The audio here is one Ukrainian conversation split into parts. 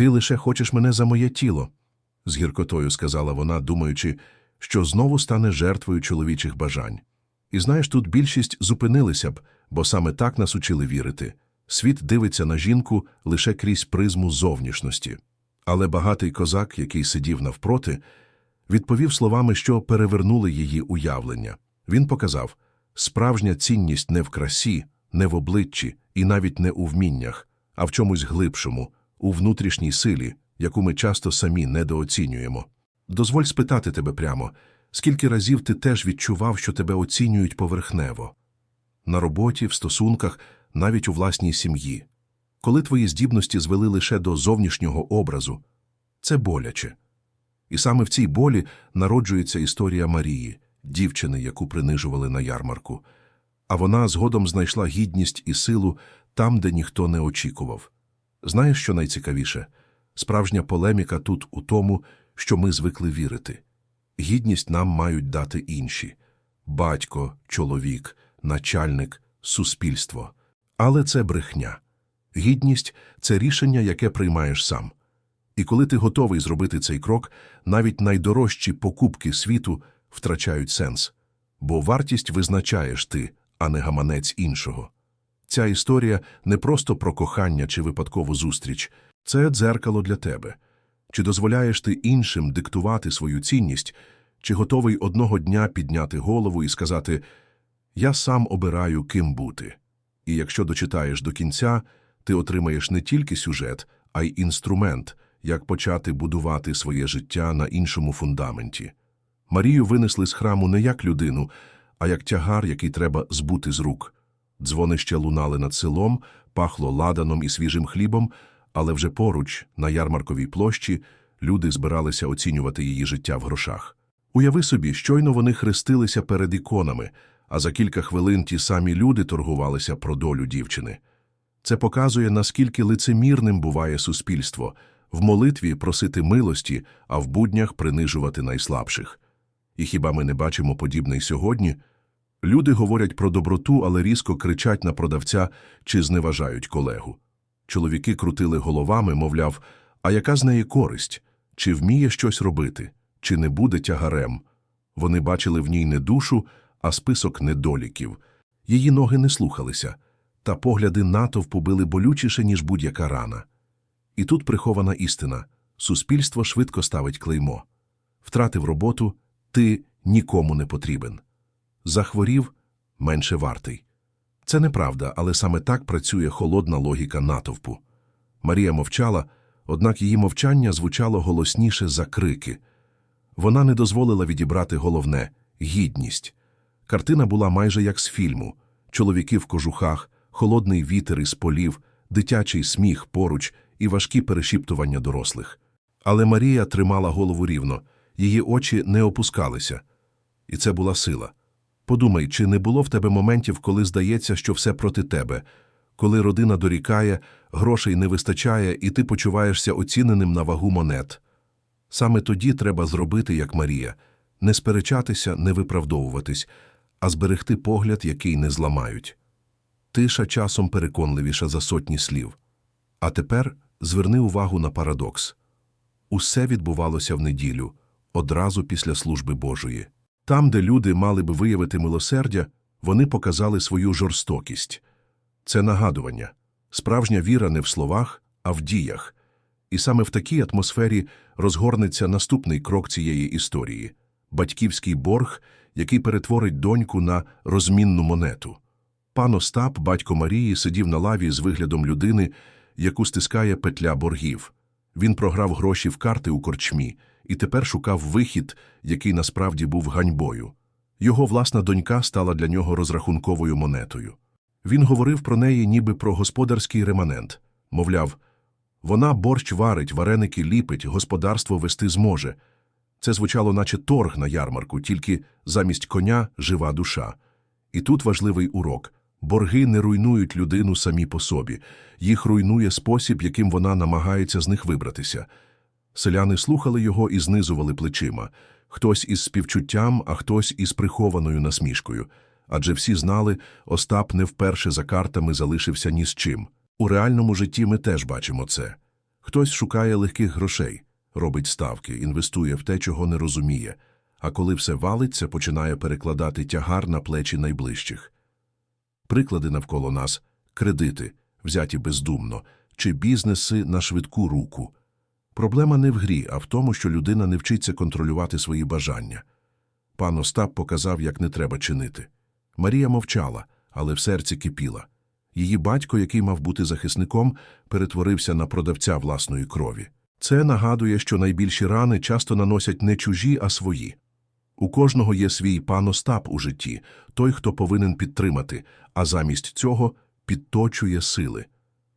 Ти лише хочеш мене за моє тіло, з гіркотою сказала вона, думаючи, що знову стане жертвою чоловічих бажань. І знаєш, тут більшість зупинилися б, бо саме так нас учили вірити. Світ дивиться на жінку лише крізь призму зовнішності. Але багатий козак, який сидів навпроти, відповів словами, що перевернули її уявлення. Він показав справжня цінність не в красі, не в обличчі і навіть не у вміннях, а в чомусь глибшому, у внутрішній силі, яку ми часто самі недооцінюємо. Дозволь спитати тебе прямо, скільки разів ти теж відчував, що тебе оцінюють поверхнево? На роботі, в стосунках, навіть у власній сім'ї. Коли твої здібності звели лише до зовнішнього образу, це боляче. І саме в цій болі народжується історія Марії, дівчини, яку принижували на ярмарку. А вона згодом знайшла гідність і силу там, де ніхто не очікував. Знаєш, що найцікавіше? Справжня полеміка тут у тому, що ми звикли вірити. Гідність нам мають дати інші батько, чоловік, начальник, суспільство. Але це брехня. Гідність це рішення, яке приймаєш сам. І коли ти готовий зробити цей крок, навіть найдорожчі покупки світу втрачають сенс, бо вартість визначаєш ти, а не гаманець іншого. Ця історія не просто про кохання чи випадкову зустріч, це дзеркало для тебе. Чи дозволяєш ти іншим диктувати свою цінність, чи готовий одного дня підняти голову і сказати «Я сам обираю, ким бути». І якщо дочитаєш до кінця, ти отримаєш не тільки сюжет, а й інструмент, як почати будувати своє життя на іншому фундаменті. Марію винесли з храму не як людину, а як тягар, який треба збути з рук. Дзвони ще лунали над селом, пахло ладаном і свіжим хлібом, але вже поруч, на ярмарковій площі, люди збиралися оцінювати її життя в грошах. Уяви собі, щойно вони хрестилися перед іконами, а за кілька хвилин ті самі люди торгувалися про долю дівчини. Це показує, наскільки лицемірним буває суспільство в молитві просити милості, а в буднях принижувати найслабших. І хіба ми не бачимо подібне й сьогодні? Люди говорять про доброту, але різко кричать на продавця чи зневажають колегу. Чоловіки крутили головами, мовляв, а яка з неї користь? Чи вміє щось робити, чи не буде тягарем? Вони бачили в ній не душу, а список недоліків. Її ноги не слухалися, та погляди натовпу били болючіше, ніж будь-яка рана. І тут прихована істина суспільство швидко ставить клеймо. Втратив роботу, ти нікому не потрібен. Захворів менше вартий. Це неправда, але саме так працює холодна логіка натовпу. Марія мовчала, однак її мовчання звучало голосніше за крики. Вона не дозволила відібрати головне гідність. Картина була майже як з фільму чоловіки в кожухах, холодний вітер із полів, дитячий сміх поруч і важкі перешіптування дорослих. Але Марія тримала голову рівно, її очі не опускалися. І це була сила. Подумай, чи не було в тебе моментів, коли здається, що все проти тебе, коли родина дорікає, грошей не вистачає, і ти почуваєшся оціненим на вагу монет. Саме тоді треба зробити, як Марія, не сперечатися, не виправдовуватись, а зберегти погляд, який не зламають. Тиша часом переконливіша за сотні слів. А тепер зверни увагу на парадокс. Усе відбувалося в неділю, одразу після служби Божої. Там, де люди мали б виявити милосердя, вони показали свою жорстокість. Це нагадування. Справжня віра не в словах, а в діях. І саме в такій атмосфері розгорнеться наступний крок цієї історії батьківський борг, який перетворить доньку на розмінну монету. Пан Остап, батько Марії, сидів на лаві з виглядом людини, яку стискає петля боргів. Він програв гроші в карти у корчмі і тепер шукав вихід, який насправді був ганьбою. Його власна донька стала для нього розрахунковою монетою. Він говорив про неї ніби про господарський реманент. Мовляв, вона борщ варить, вареники ліпить, господарство вести зможе. Це звучало, наче торг на ярмарку, тільки замість коня жива душа. І тут важливий урок борги не руйнують людину самі по собі, їх руйнує спосіб, яким вона намагається з них вибратися. Селяни слухали його і знизували плечима хтось із співчуттям, а хтось із прихованою насмішкою. Адже всі знали, Остап не вперше за картами залишився ні з чим. У реальному житті ми теж бачимо це. Хтось шукає легких грошей, робить ставки, інвестує в те, чого не розуміє, а коли все валиться, починає перекладати тягар на плечі найближчих. Приклади навколо нас – кредити, взяті бездумно, чи бізнеси на швидку руку. Проблема не в грі, а в тому, що людина не вчиться контролювати свої бажання. Пан Остап показав, як не треба чинити. Марія мовчала, але в серці кипіла. Її батько, який мав бути захисником, перетворився на продавця власної крові. Це нагадує, що найбільші рани часто наносять не чужі, а свої. У кожного є свій пан Остап у житті, той, хто повинен підтримати, а замість цього підточує сили.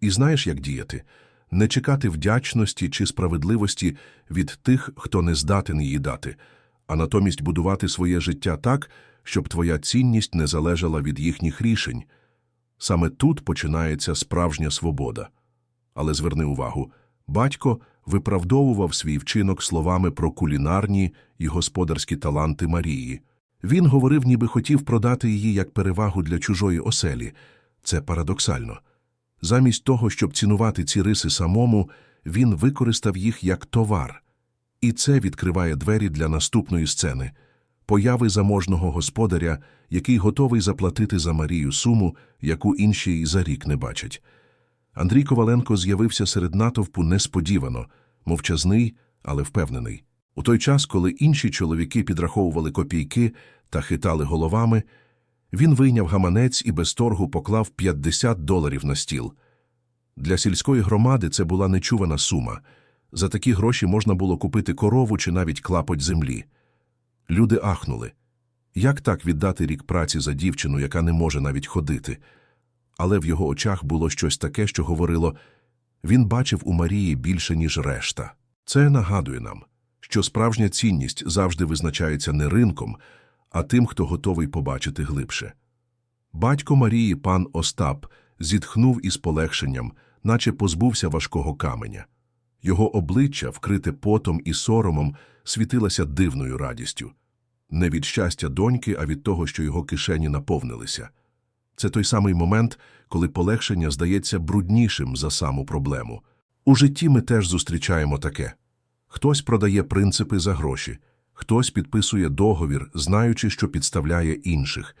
І знаєш, як діяти? Не чекати вдячності чи справедливості від тих, хто не здатен її дати, а натомість будувати своє життя так, щоб твоя цінність не залежала від їхніх рішень. Саме тут починається справжня свобода. Але зверни увагу, батько виправдовував свій вчинок словами про кулінарні і господарські таланти Марії. Він говорив, ніби хотів продати її як перевагу для чужої оселі. Це парадоксально. Замість того, щоб цінувати ці риси самому, він використав їх як товар. І це відкриває двері для наступної сцени – появи заможного господаря, який готовий заплатити за Марію суму, яку інші й за рік не бачать. Андрій Коваленко з'явився серед натовпу несподівано, мовчазний, але впевнений. У той час, коли інші чоловіки підраховували копійки та хитали головами, він вийняв гаманець і без торгу поклав 50 доларів на стіл. Для сільської громади це була нечувана сума. За такі гроші можна було купити корову чи навіть клапоть землі. Люди ахнули. Як так віддати рік праці за дівчину, яка не може навіть ходити? Але в його очах було щось таке, що говорило він бачив у Марії більше, ніж решта. Це нагадує нам, що справжня цінність завжди визначається не ринком, а тим, хто готовий побачити глибше. Батько Марії, пан Остап, зітхнув із полегшенням, наче позбувся важкого каменя. Його обличчя, вкрите потом і соромом, світилося дивною радістю. Не від щастя доньки, а від того, що його кишені наповнилися. Це той самий момент, коли полегшення здається бруднішим за саму проблему. У житті ми теж зустрічаємо таке. Хтось продає принципи за гроші, хтось підписує договір, знаючи, що підставляє інших.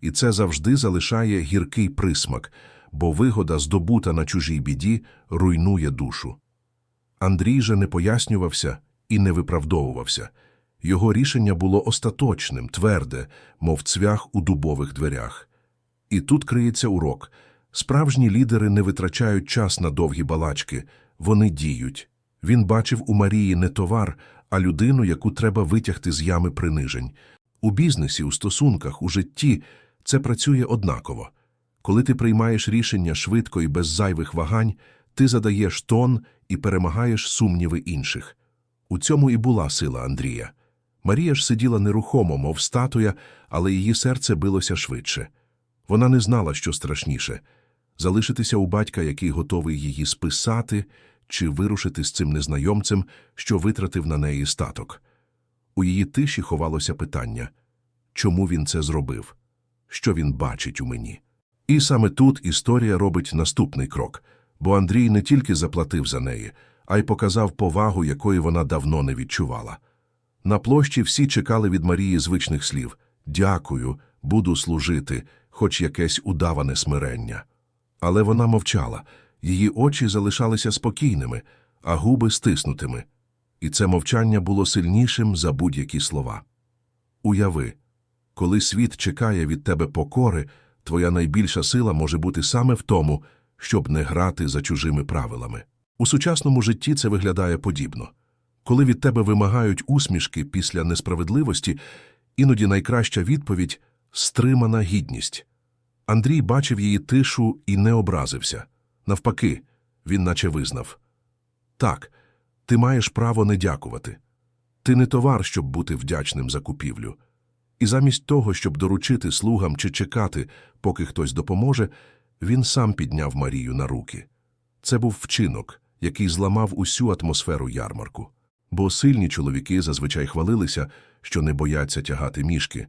І це завжди залишає гіркий присмак, бо вигода, здобута на чужій біді, руйнує душу. Андрій же не пояснювався і не виправдовувався. Його рішення було остаточним, тверде, мов цвях у дубових дверях. І тут криється урок. Справжні лідери не витрачають час на довгі балачки, вони діють. Він бачив у Марії не товар, а людину, яку треба витягти з ями принижень. У бізнесі, у стосунках, у житті це працює однаково. Коли ти приймаєш рішення швидко і без зайвих вагань, ти задаєш тон і перемагаєш сумніви інших. У цьому і була сила Андрія. Марія ж сиділа нерухомо, мов статуя, але її серце билося швидше. Вона не знала, що страшніше – залишитися у батька, який готовий її списати, чи вирушити з цим незнайомцем, що витратив на неї статок. У її тиші ховалося питання – чому він це зробив? Що він бачить у мені? І саме тут історія робить наступний крок, бо Андрій не тільки заплатив за неї, а й показав повагу, якої вона давно не відчувала. На площі всі чекали від Марії звичних слів «Дякую, буду служити», хоч якесь удаване смирення. Але вона мовчала, її очі залишалися спокійними, а губи стиснутими. І це мовчання було сильнішим за будь-які слова. Уяви, коли світ чекає від тебе покори, твоя найбільша сила може бути саме в тому, щоб не грати за чужими правилами. У сучасному житті це виглядає подібно. Коли від тебе вимагають усмішки після несправедливості, іноді найкраща відповідь стримана гідність. Андрій бачив її тишу і не образився. Навпаки, він наче визнав так, ти маєш право не дякувати. Ти не товар, щоб бути вдячним за купівлю. І замість того, щоб доручити слугам чи чекати, поки хтось допоможе, він сам підняв Марію на руки. Це був вчинок, який зламав усю атмосферу ярмарку. Бо сильні чоловіки зазвичай хвалилися, що не бояться тягати мішки.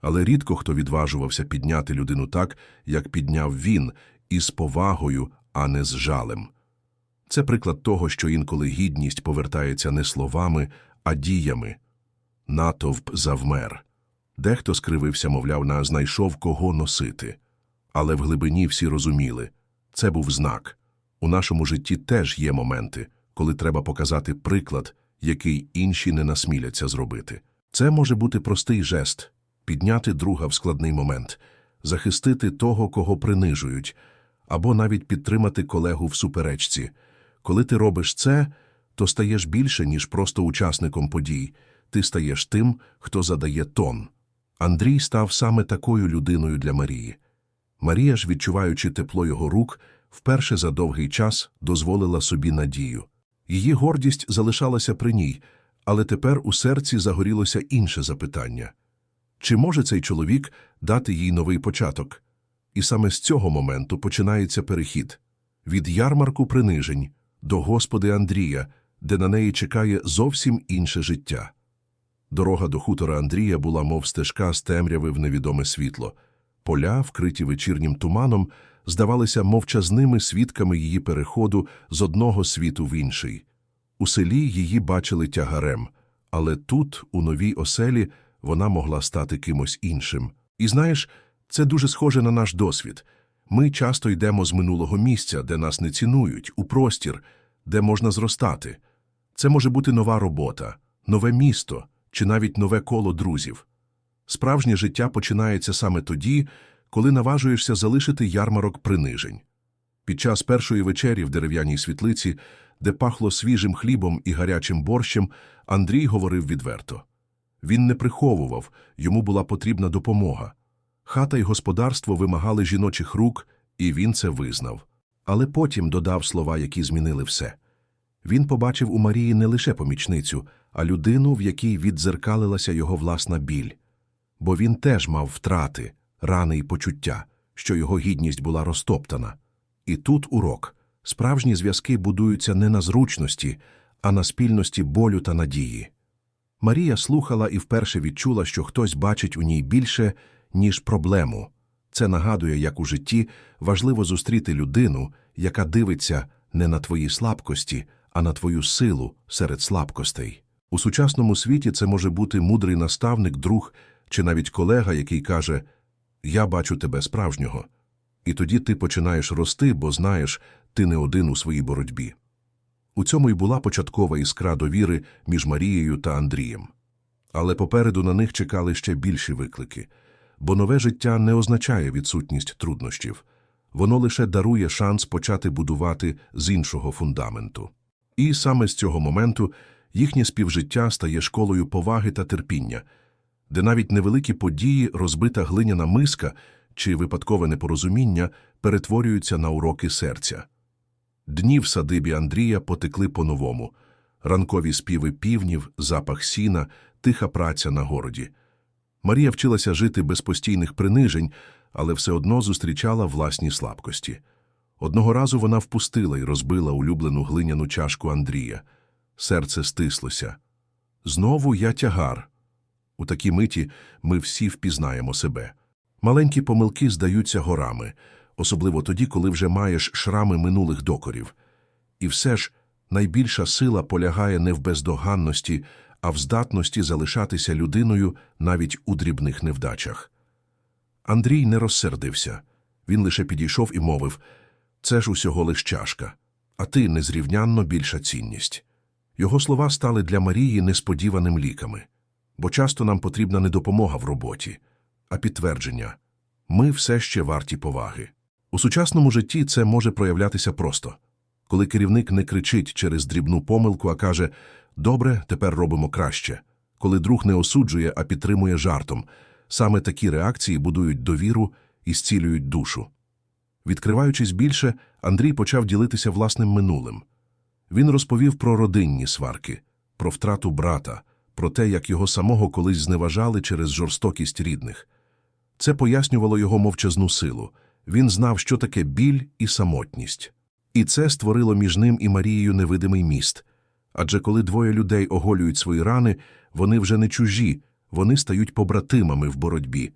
Але рідко хто відважувався підняти людину так, як підняв він, із повагою, а не з жалем. Це приклад того, що інколи гідність повертається не словами, а діями. Натовп завмер. Дехто скривився, мовляв, на знайшов кого носити. Але в глибині всі розуміли – це був знак. У нашому житті теж є моменти, коли треба показати приклад, який інші не насміляться зробити. Це може бути простий жест – підняти друга в складний момент, захистити того, кого принижують, або навіть підтримати колегу в суперечці. Коли ти робиш це, то стаєш більше, ніж просто учасником подій. Ти стаєш тим, хто задає тон. Андрій став саме такою людиною для Марії. Марія ж, відчуваючи тепло його рук, вперше за довгий час дозволила собі надію. Її гордість залишалася при ній, але тепер у серці загорілося інше запитання. Чи може цей чоловік дати їй новий початок? І саме з цього моменту починається перехід. Від ярмарку принижень до Господи Андрія, де на неї чекає зовсім інше життя. Дорога до хутора Андрія була мов стежка з темряви в невідоме світло. Поля, вкриті вечірнім туманом, здавалися мовчазними свідками її переходу з одного світу в інший. У селі її бачили тягарем, але тут, у новій оселі, вона могла стати кимось іншим. І знаєш, це дуже схоже на наш досвід. Ми часто йдемо з минулого місця, де нас не цінують, у простір, де можна зростати. Це може бути нова робота, нове місто чи навіть нове коло друзів. Справжнє життя починається саме тоді, коли наважуєшся залишити ярмарок принижень. Під час першої вечері в дерев'яній світлиці, де пахло свіжим хлібом і гарячим борщем, Андрій говорив відверто. Він не приховував, йому була потрібна допомога. Хата й господарство вимагали жіночих рук, і він це визнав. Але потім додав слова, які змінили все. Він побачив у Марії не лише помічницю, а людину, в якій віддзеркалилася його власна біль. Бо він теж мав втрати, рани й почуття, що його гідність була розтоптана. І тут урок. Справжні зв'язки будуються не на зручності, а на спільності болю та надії. Марія слухала і вперше відчула, що хтось бачить у ній більше, ніж проблему. Це нагадує, як у житті важливо зустріти людину, яка дивиться не на твої слабкості, а на твою силу серед слабкостей. У сучасному світі це може бути мудрий наставник, друг чи навіть колега, який каже «Я бачу тебе справжнього». І тоді ти починаєш рости, бо знаєш, ти не один у своїй боротьбі. У цьому й була початкова іскра довіри між Марією та Андрієм. Але попереду на них чекали ще більші виклики, бо нове життя не означає відсутність труднощів, воно лише дарує шанс почати будувати з іншого фундаменту. І саме з цього моменту їхнє співжиття стає школою поваги та терпіння, де навіть невеликі події, розбита глиняна миска чи випадкове непорозуміння перетворюються на уроки серця. Дні в садибі Андрія потекли по-новому. Ранкові співи півнів, запах сіна, тиха праця на городі. Марія вчилася жити без постійних принижень, але все одно зустрічала власні слабкості. Одного разу вона впустила і розбила улюблену глиняну чашку Андрія. Серце стислося. Знову я тягар. У такій миті ми всі впізнаємо себе. Маленькі помилки здаються горами, особливо тоді, коли вже маєш шрами минулих докорів. І все ж найбільша сила полягає не в бездоганності, а в здатності залишатися людиною навіть у дрібних невдачах. Андрій не розсердився. Він лише підійшов і мовив це ж усього лиш чашка, а ти незрівнянно більша цінність. Його слова стали для Марії несподіваним ліками, бо часто нам потрібна не допомога в роботі, а підтвердження ми все ще варті поваги. У сучасному житті це може проявлятися просто, коли керівник не кричить через дрібну помилку, а каже Добре, тепер робимо краще, коли друг не осуджує, а підтримує жартом. Саме такі реакції будують довіру і зцілюють душу. Відкриваючись більше, Андрій почав ділитися власним минулим. Він розповів про родинні сварки, про втрату брата, про те, як його самого колись зневажали через жорстокість рідних. Це пояснювало його мовчазну силу. Він знав, що таке біль і самотність. І це створило між ним і Марією невидимий міст. Адже коли двоє людей оголюють свої рани, вони вже не чужі, вони стають побратимами в боротьбі.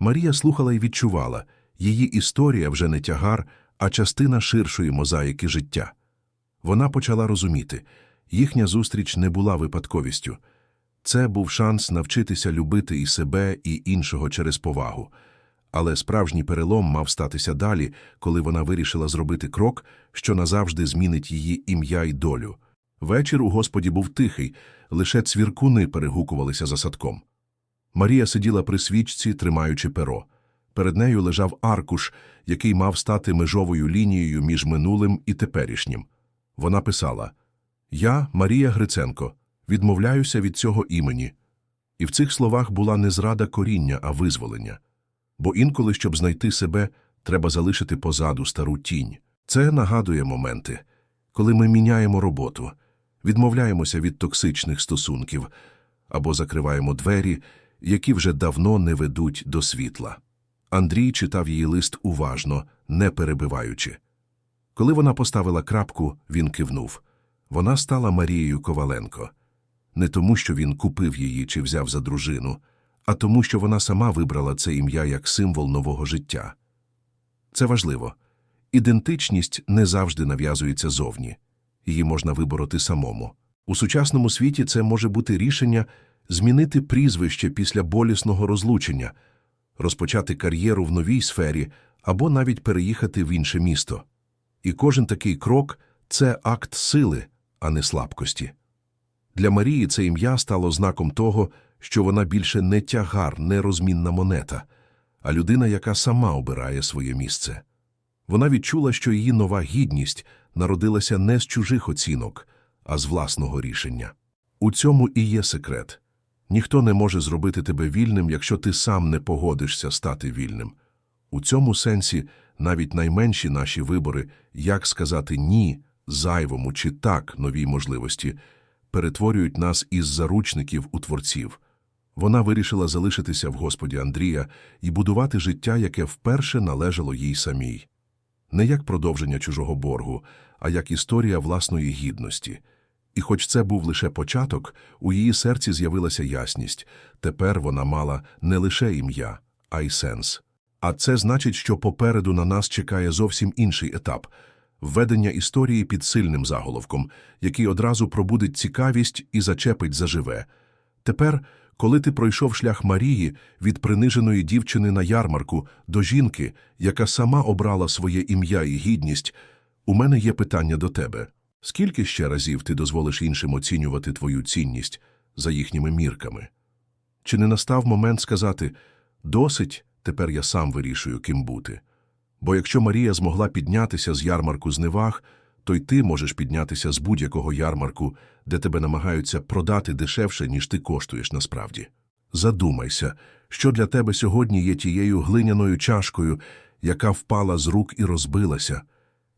Марія слухала і відчувала її історія вже не тягар, а частина ширшої мозаїки життя. Вона почала розуміти, їхня зустріч не була випадковістю. Це був шанс навчитися любити і себе, і іншого через повагу. Але справжній перелом мав статися далі, коли вона вирішила зробити крок, що назавжди змінить її ім'я й долю. Вечір у Господі був тихий, лише цвіркуни перегукувалися за садком. Марія сиділа при свічці, тримаючи перо. Перед нею лежав аркуш, який мав стати межовою лінією між минулим і теперішнім. Вона писала Я, Марія Гриценко, відмовляюся від цього імені. І в цих словах була не зрада коріння, а визволення. Бо інколи, щоб знайти себе, треба залишити позаду стару тінь. Це нагадує моменти, коли ми міняємо роботу, відмовляємося від токсичних стосунків або закриваємо двері, які вже давно не ведуть до світла. Андрій читав її лист уважно, не перебиваючи. Коли вона поставила крапку, він кивнув. Вона стала Марією Коваленко. Не тому, що він купив її чи взяв за дружину, а тому, що вона сама вибрала це ім'я як символ нового життя. Це важливо. Ідентичність не завжди нав'язується зовні. Її можна вибороти самому. У сучасному світі це може бути рішення змінити прізвище після болісного розлучення, розпочати кар'єру в новій сфері або навіть переїхати в інше місто. І кожен такий крок це акт сили, а не слабкості. Для Марії це ім'я стало знаком того, що вона більше не тягар, не розмінна монета, а людина, яка сама обирає своє місце. Вона відчула, що її нова гідність народилася не з чужих оцінок, а з власного рішення. У цьому і є секрет. Ніхто не може зробити тебе вільним, якщо ти сам не погодишся стати вільним. У цьому сенсі навіть найменші наші вибори, як сказати «ні» зайвому чи «так» новій можливості, перетворюють нас із заручників у творців. Вона вирішила залишитися в Господі Андрія і будувати життя, яке вперше належало їй самій. Не як продовження чужого боргу, а як історія власної гідності. І хоч це був лише початок, у її серці з'явилася ясність. Тепер вона мала не лише ім'я, а й сенс. А це значить, що попереду на нас чекає зовсім інший етап – введення історії під сильним заголовком, який одразу пробудить цікавість і зачепить заживе. Тепер, коли ти пройшов шлях Марії від приниженої дівчини на ярмарку до жінки, яка сама обрала своє ім'я і гідність, у мене є питання до тебе. Скільки ще разів ти дозволиш іншим оцінювати твою цінність за їхніми мірками? Чи не настав момент сказати «досить, тепер я сам вирішую, ким бути»? Бо якщо Марія змогла піднятися з ярмарку зневаг, то й ти можеш піднятися з будь-якого ярмарку, де тебе намагаються продати дешевше, ніж ти коштуєш насправді. Задумайся, що для тебе сьогодні є тією глиняною чашкою, яка впала з рук і розбилася.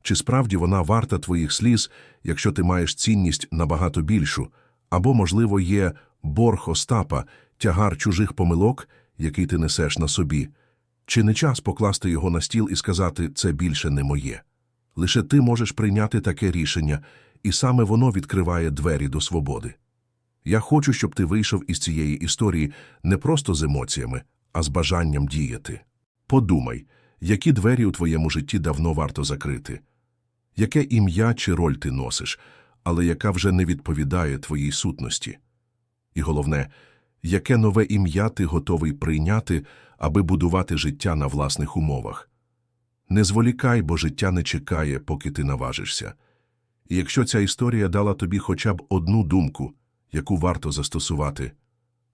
Чи справді вона варта твоїх сліз, якщо ти маєш цінність набагато більшу, або, можливо, є борг Остапа, тягар чужих помилок, який ти несеш на собі? Чи не час покласти його на стіл і сказати «це більше не моє»? Лише ти можеш прийняти таке рішення, і саме воно відкриває двері до свободи. Я хочу, щоб ти вийшов із цієї історії не просто з емоціями, а з бажанням діяти. Подумай, які двері у твоєму житті давно варто закрити, яке ім'я чи роль ти носиш, але яка вже не відповідає твоїй сутності. І головне, яке нове ім'я ти готовий прийняти, аби будувати життя на власних умовах. Не зволікай, бо життя не чекає, поки ти наважишся. І якщо ця історія дала тобі хоча б одну думку, яку варто застосувати,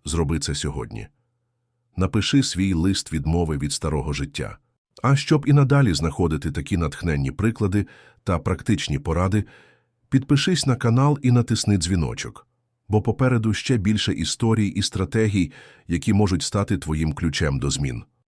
зроби це сьогодні. Напиши свій лист відмови від старого життя. А щоб і надалі знаходити такі натхненні приклади та практичні поради, підпишись на канал і натисни дзвіночок, бо попереду ще більше історій і стратегій, які можуть стати твоїм ключем до змін.